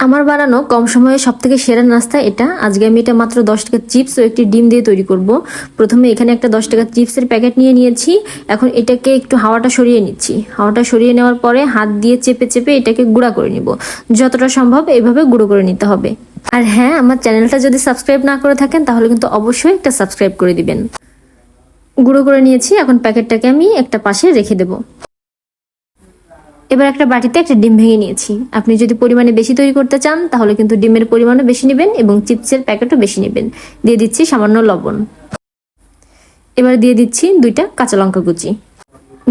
আমার বানানো কম সময়ে সব থেকে সেরা নাস্তা এটা। আজকে আমি এটা মাত্র দশ টাকা চিপস ও একটি ডিম দিয়ে তৈরি করব। প্রথমে এখানে একটা দশ টাকা চিপসের প্যাকেট নিয়ে নিয়েছি। এখন এটাকে একটু হাওয়াটা সরিয়ে নিচ্ছি। হাওয়াটা সরিয়ে নেওয়ার পরে হাত দিয়ে চেপে চেপে এটাকে গুঁড়া করে নিব। যতটা সম্ভব এইভাবে গুঁড়ো করে নিতে হবে। আর হ্যাঁ আমার চ্যানেলটা যদি সাবস্ক্রাইব না করে থাকেন, তাহলে কিন্তু অবশ্যই একটা সাবস্ক্রাইব করে দিবেন। গুঁড়ো করে নিয়েছি। এখন প্যাকেটটাকে আমি একটা পাশে রেখে দেবো। এবার একটা বাটিতে একটা ডিম ভেঙে নিয়েছি। আপনি যদি পরিমাণে বেশি তৈরি করতে চান, তাহলে কিন্তু ডিমের পরিমাণও বেশি নেবেন এবং চিপসের প্যাকেটও বেশি নেবেন। দিয়ে দিচ্ছি সামান্য লবণ। এবার দিয়ে দিচ্ছি দুইটা কাঁচা লঙ্কা কুচি।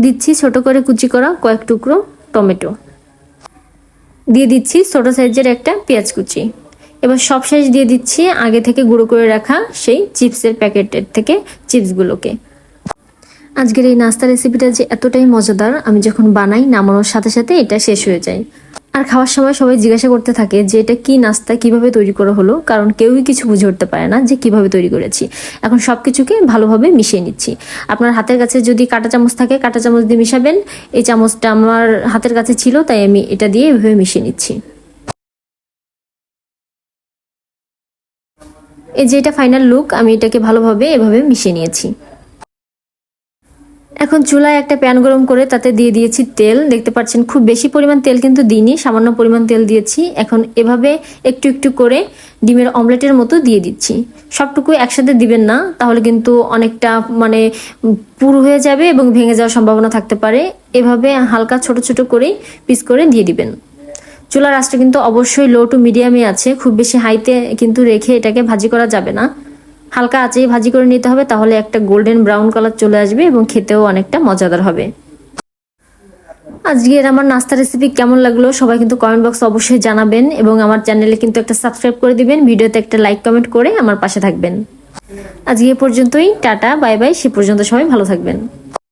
দিচ্ছি ছোট করে কুচি করা কয়েক টুকরো টমেটো। দিয়ে দিচ্ছি ছোট সাইজের একটা পেঁয়াজ কুচি। এবার সব শেষ দিয়ে দিচ্ছি আগে থেকে গুঁড়ো করে রাখা সেই চিপসের প্যাকেটের থেকে চিপসগুলোকে। আজকের এই নাস্তা রেসিপিটা যে এতটাই মজাদার, আমি যখন বানাই, নামানোর সাথে সাথে এটা শেষ হয়ে যায়। আর খাওয়ার সময় সবাই জিজ্ঞাসা করতে থাকে যে এটা কি নাস্তা, কীভাবে তৈরি করা হলো? কারণ কেউই কিছু বুঝে উঠতে পারে না যে কীভাবে তৈরি করেছি। এখন সব কিছুকে ভালোভাবে মিশিয়ে নিচ্ছি। আপনার হাতের কাছে যদি কাঁটা চামচ থাকে, কাঁটা চামচ দিয়ে মিশাবেন। এই চামচটা আমার হাতের কাছে ছিল, তাই আমি এটা দিয়ে এভাবে মিশিয়ে নিচ্ছি। এই যে এটা ফাইনাল লুক আমি এটাকে ভালোভাবে এভাবে মিশিয়ে নিয়েছি। এখন চুলায় একটা প্যান গরম করে তাতে দিয়ে দিয়েছি তেল। দেখতে পাচ্ছেন খুব বেশি পরিমাণ তেল কিন্তু দিইনি, সামান্য পরিমাণ তেল দিয়েছি। এখন এভাবে একটু একটু করে ডিমের অমলেটের মতো দিয়ে দিচ্ছি। সবটুকু একসাথে দিবেন না, তাহলে কিন্তু অনেকটা মানে পুরো হয়ে যাবে এবং ভেঙে যাওয়ার সম্ভাবনা থাকতে পারে। এভাবে হালকা ছোট ছোট করে পিস করে দিয়ে দিবেন। চুলার আঁচটা কিন্তু অবশ্যই লো টু মিডিয়ামে আছে। খুব বেশি হাইতে কিন্তু রেখে এটাকে ভাজি করা যাবে না। হালকা আঁচেই ভাজি করে নিতে হবে, তাহলে একটা গোল্ডেন ব্রাউন কালার চলে আসবে এবং খেতেও অনেকটা মজাদার হবে। আজকের আমার নাস্তা রেসিপি কেমন লাগল সবাই কিন্তু কমেন্ট বক্স অবশ্যই জানাবেন এবং আমার চ্যানেলে কিন্তু একটা সাবস্ক্রাইব করে দিবেন, ভিডিওতে একটা লাইক কমেন্ট করে আমার পাশে থাকবেন। আজকে এ পর্যন্তই, টাটা বাই বাই সে পর্যন্ত সবাই ভালো থাকবেন।